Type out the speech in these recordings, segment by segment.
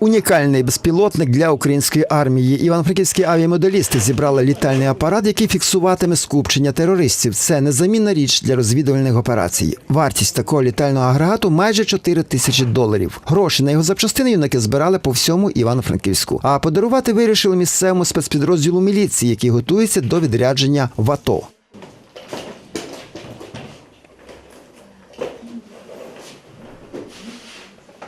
Унікальний безпілотник для української армії. Івано-Франківські авіамоделісти зібрали літальний апарат, який фіксуватиме скупчення терористів. Це незамінна річ для розвідувальних операцій. Вартість такого літального агрегату майже 4 тисячі доларів. Гроші на його запчастини юнаки збирали по всьому Івано-Франківську. А подарувати вирішили місцевому спецпідрозділу міліції, який готується до відрядження в АТО.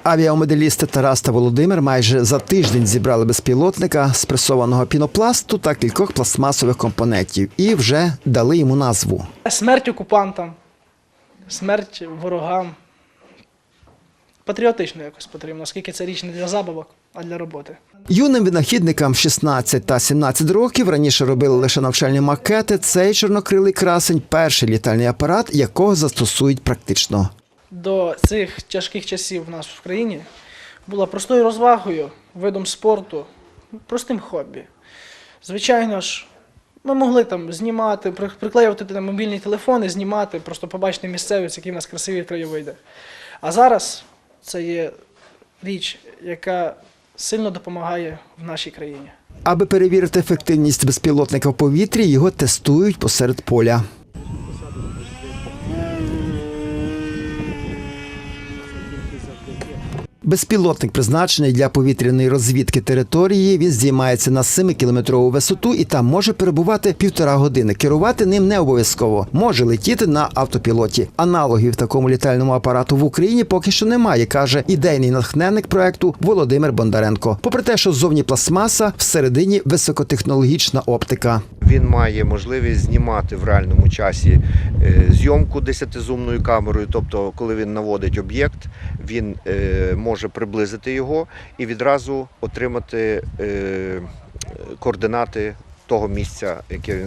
Авіамоделісти Тарас та Володимир майже за тиждень зібрали безпілотника з пресованого пінопласту та кількох пластмасових компонентів і вже дали йому назву. Смерть окупантам, смерть ворогам. Патріотично якось потрібно, оскільки це річ не для забавок, а для роботи. Юним винахідникам 16 та 17 років раніше робили лише навчальні макети. Цей чорнокрилий красень перший літальний апарат, якого застосують практично. До цих тяжких часів в нас в країні була простою розвагою, видом спорту, простим хобі. Звичайно ж, ми могли там знімати, приклеювати там мобільні телефони, знімати, просто побачити місцевість, які в нас красиві краєвиди. А зараз це є річ, яка сильно допомагає в нашій країні. Аби перевірити ефективність безпілотника в повітрі, його тестують посеред поля. Безпілотник призначений для повітряної розвідки території. Він здіймається на 7-кілометрову висоту і там може перебувати півтора години. Керувати ним не обов'язково. Може летіти на автопілоті. Аналогів такому літальному апарату в Україні поки що немає, каже ідейний натхненник проекту Володимир Бондаренко. Попри те, що зовні пластмаса, всередині високотехнологічна оптика. Він має можливість знімати в реальному часі е, зйомку десятизумною камерою. Тобто, коли він наводить об'єкт, він е, може приблизити його і відразу отримати е, координати того місця, яке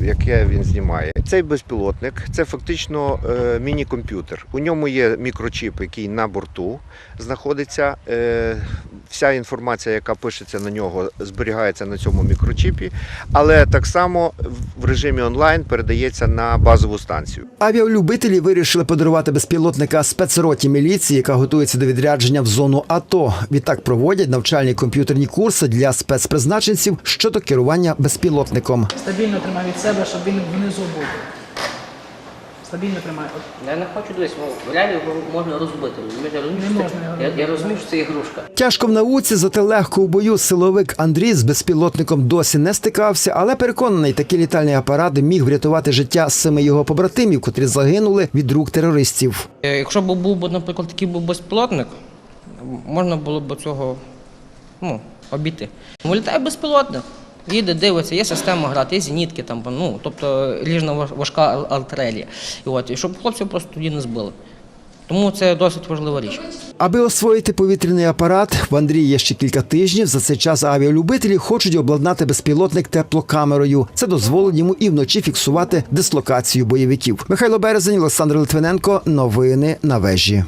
яке він знімає. Цей безпілотник це фактично міні-комп'ютер. У ньому є мікрочіп, який на борту знаходиться. Вся інформація, яка пишеться на нього, зберігається на цьому мікрочіпі, але так само в режимі онлайн передається на базову станцію. Авіалюбителі вирішили подарувати безпілотника спецроті міліції, яка готується до відрядження в зону АТО. Відтак проводять навчальні комп'ютерні курси для спецпризначенців щодо керування безпілотником. Стабільно тримай від себе, щоб він внизу був. Стабільно тримай. От Я не хочу десь, ну, реально його можна розбити. Я розумію, що можна його це, я, я розумію, що це ігрушка. Тяжко в науці, зате легко у бою. Силовик Андрій з безпілотником досі не стикався, але переконаний, такий літальний апарат міг врятувати життя семи його побратимів, котрі загинули від рук терористів. Е, Якщо б був наприклад, такий був безпілотник, можна було б цього ну, обійти. Ну, літає безпілотник, їде, дивиться, є система грати, є зенітки, там, ну, тобто ріжна важка артилерія. І, от, і щоб хлопців просто тоді не збили. Тому це досить важлива річ. Аби освоїти повітряний апарат, в Андрії є ще кілька тижнів. За цей час авіалюбителі хочуть обладнати безпілотник теплокамерою. Це дозволить йому і вночі фіксувати дислокацію бойовиків. Михайло Березень, Олександр Литвиненко. Новини на вежі.